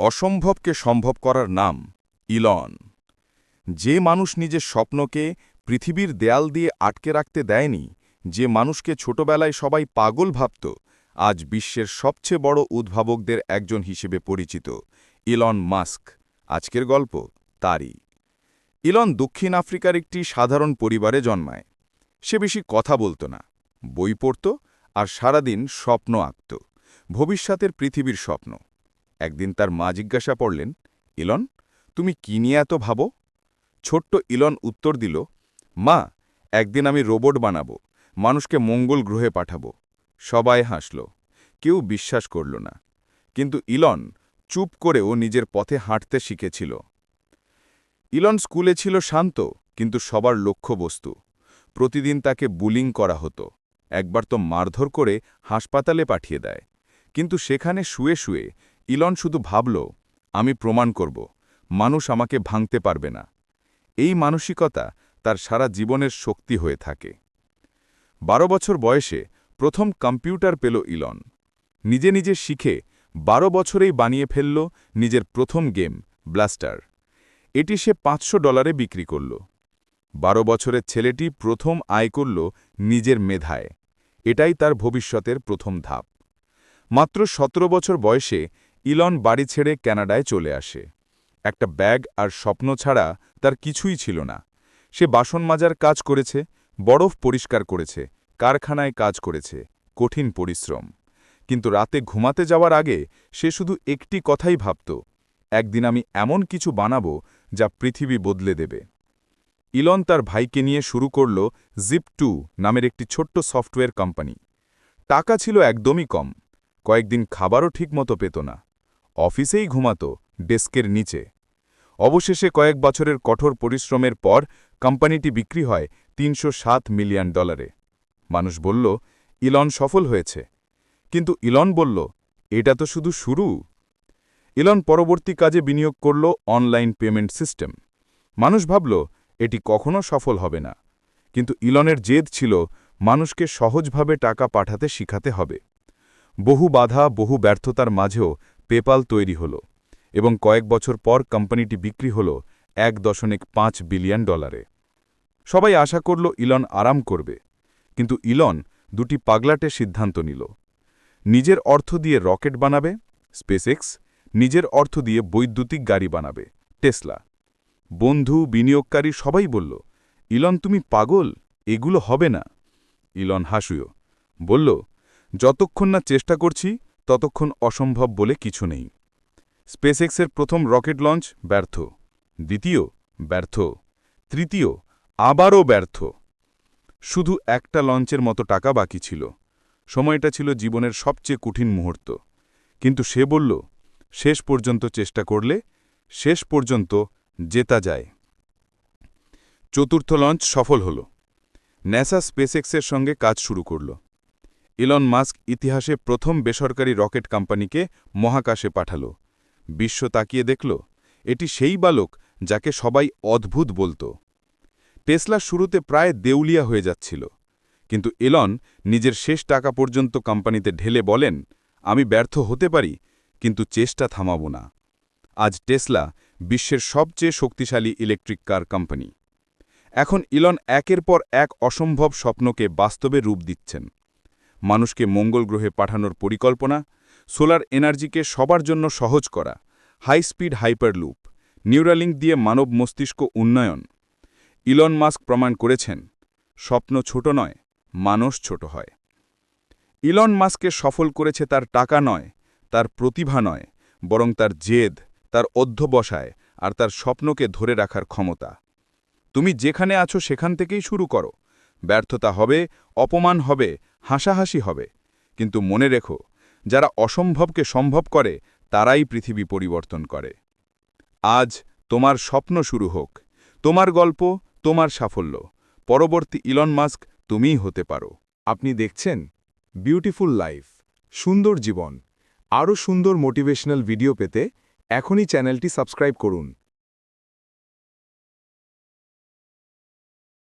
অসম্ভবকে সম্ভব করার নাম ইলন। যে মানুষ নিজের স্বপ্নকে পৃথিবীর দেয়াল দিয়ে আটকে রাখতে দেয়নি, যে মানুষকে ছোটবেলায় সবাই পাগল ভাবত, আজ বিশ্বের সবচেয়ে বড় উদ্ভাবকদের একজন হিসেবে পরিচিত ইলন মাস্ক। আজকের গল্প তারই। ইলন দক্ষিণ আফ্রিকার একটি সাধারণ পরিবারে জন্মায়। সে বেশি কথা বলত না, বই পড়ত আর সারাদিন স্বপ্ন আঁকত। ভবিষ্যতের পৃথিবীর স্বপ্ন। একদিন তার মা জিজ্ঞাসা পড়লেন ইলন, তুমি কি নিয়ে এত ভাবো? ছোট্ট ইলন উত্তর দিল, মা, একদিন আমি রোবট বানাবো, মানুষকে মঙ্গল গ্রহে পাঠাবো। সবাই হাসল, কেউ বিশ্বাস করল না। কিন্তু ইলন চুপ করেও নিজের পথে হাঁটতে শিখেছিল। ইলন স্কুলে ছিল শান্ত, কিন্তু সবার লক্ষ্যবস্তু। প্রতিদিন তাকে বুলিং করা হতো, একবার তো মারধর করে হাসপাতালে পাঠিয়ে দেয়। কিন্তু সেখানে শুয়ে শুয়ে ইলন শুধু ভাবল, আমি প্রমাণ করব, মানুষ আমাকে ভাঙতে পারবে না। এই মানসিকতা তার সারা জীবনের শক্তি হয়ে থাকে। বারো বছর বয়সে প্রথম কম্পিউটার পেল ইলন। নিজে নিজে শিখে বারো বছরেই বানিয়ে ফেলল নিজের প্রথম গেম, ব্লাস্টার। এটি সে পাঁচশো ডলারে বিক্রি করল। বারো বছরের ছেলেটি প্রথম আয় করল নিজের মেধায়। এটাই তার ভবিষ্যতের প্রথম ধাপ। মাত্র সতেরো বছর বয়সে ইলন বাড়ি ছেড়ে ক্যানাডায় চলে আসে। একটা ব্যাগ আর স্বপ্ন ছাড়া তার কিছুই ছিল না। সে বাসন মাজার কাজ করেছে, বরফ পরিষ্কার করেছে, কারখানায় কাজ করেছে, কঠিন পরিশ্রম। কিন্তু রাতে ঘুমাতে যাওয়ার আগে সে শুধু একটি কথাই ভাবত, একদিন আমি এমন কিছু বানাবো যা পৃথিবী বদলে দেবে। ইলন তার ভাইকে নিয়ে শুরু করল জিপ টু নামের একটি ছোট্ট সফটওয়্যার কোম্পানি। টাকা ছিল একদমই কম, কয়েকদিন খাবারও ঠিকমতো পেত না। অফিসেই ঘুমাত, ডেস্কের নিচে। অবশেষে কয়েক বছরের কঠোর পরিশ্রমের পর কোম্পানিটি বিক্রি হয় তিনশো সাত মিলিয়ন ডলারে। মানুষ বলল, ইলন সফল হয়েছে। কিন্তু ইলন বলল, এটা তো শুধু শুরু। ইলন পরবর্তী কাজে বিনিয়োগ করল অনলাইন পেমেন্ট সিস্টেম। মানুষ ভাবল, এটি কখনো সফল হবে না। কিন্তু ইলনের জেদ ছিল, মানুষকে সহজভাবে টাকা পাঠাতে শিখাতে হবে। বহু বাধা, বহু ব্যর্থতার মাঝেও পেপাল তৈরি হল এবং কয়েক বছর পর কোম্পানিটি বিক্রি হল এক দশমিক পাঁচ বিলিয়ন ডলারে। সবাই আশা করল ইলন আরাম করবে, কিন্তু ইলন দুটি পাগলাটে সিদ্ধান্ত নিল। নিজের অর্থ দিয়ে রকেট বানাবে, স্পেসএক্স নিজের অর্থ দিয়ে বৈদ্যুতিক গাড়ি বানাবে, টেসলা। বন্ধু, বিনিয়োগকারী সবাই বলল, ইলন, তুমি পাগল? এগুলো হবে না। ইলন হাসুয়, বলল, যতক্ষণ না চেষ্টা করছি ততক্ষণ অসম্ভব বলে কিছু নেই। স্পেসএক্সের প্রথম রকেট লঞ্চ ব্যর্থ। দ্বিতীয়, ব্যর্থ। তৃতীয়, আবারও ব্যর্থ। শুধু একটা লঞ্চের মতো টাকা বাকি ছিল। সময়টা ছিল জীবনের সবচেয়ে কঠিন মুহূর্ত। কিন্তু সে বলল, শেষ পর্যন্ত চেষ্টা করলে, শেষ পর্যন্ত জেতা যায়। চতুর্থ লঞ্চ সফল হল। ন্যাসা স্পেসএক্সের সঙ্গে কাজ শুরু করল। ইলন মাস্ক ইতিহাসে প্রথম বেসরকারি রকেট কোম্পানিকে মহাকাশে পাঠাল। বিশ্ব তাকিয়ে দেখল, এটি সেই বালক যাকে সবাই অদ্ভুত বলত। টেসলা শুরুতে প্রায় দেউলিয়া হয়ে যাচ্ছিল, কিন্তু এলন নিজের শেষ টাকা পর্যন্ত কোম্পানিতে ঢেলে বলেন, আমি ব্যর্থ হতে পারি, কিন্তু চেষ্টা থামাব না। আজ টেসলা বিশ্বের সবচেয়ে শক্তিশালী ইলেকট্রিক কার কোম্পানি। এখন ইলন একের পর এক অসম্ভব স্বপ্নকে বাস্তবে রূপ দিচ্ছেন। মানুষকে মঙ্গল গ্রহে পাঠানোর পরিকল্পনা, সোলার এনার্জিকে সবার জন্য সহজ করা হাই স্পিড হাইপারলুপ নিউরালিঙ্ক দিয়ে মানব মস্তিষ্ক উন্নয়ন। ইলন মাস্ক প্রমাণ করেছেন, স্বপ্ন ছোট নয়, মানুষ ছোট হয়। ইলন মাস্ককে সফল করেছে তার টাকা নয়, তার প্রতিভা নয়, বরং তার জেদ, তার অধ্যবসায় আর তার স্বপ্নকে ধরে রাখার ক্ষমতা। তুমি যেখানে আছো সেখান থেকেই শুরু করো। ব্যর্থতা হবে, অপমান হবে হাসাহাসি হবে। কিন্তু মনে রেখো, যারা অসম্ভবকে সম্ভব করে, তারাই পৃথিবী পরিবর্তন করে। আজ তোমার স্বপ্ন শুরু হোক। তোমার গল্প, তোমার সাফল্য। পরবর্তী ইলন মাস্ক তুমিই হতে পারো। আপনি দেখছেন বিউটিফুল লাইফ, সুন্দর জীবন। আরও সুন্দর মোটিভেশনাল ভিডিও পেতে এখনই চ্যানেলটি সাবস্ক্রাইব করুন।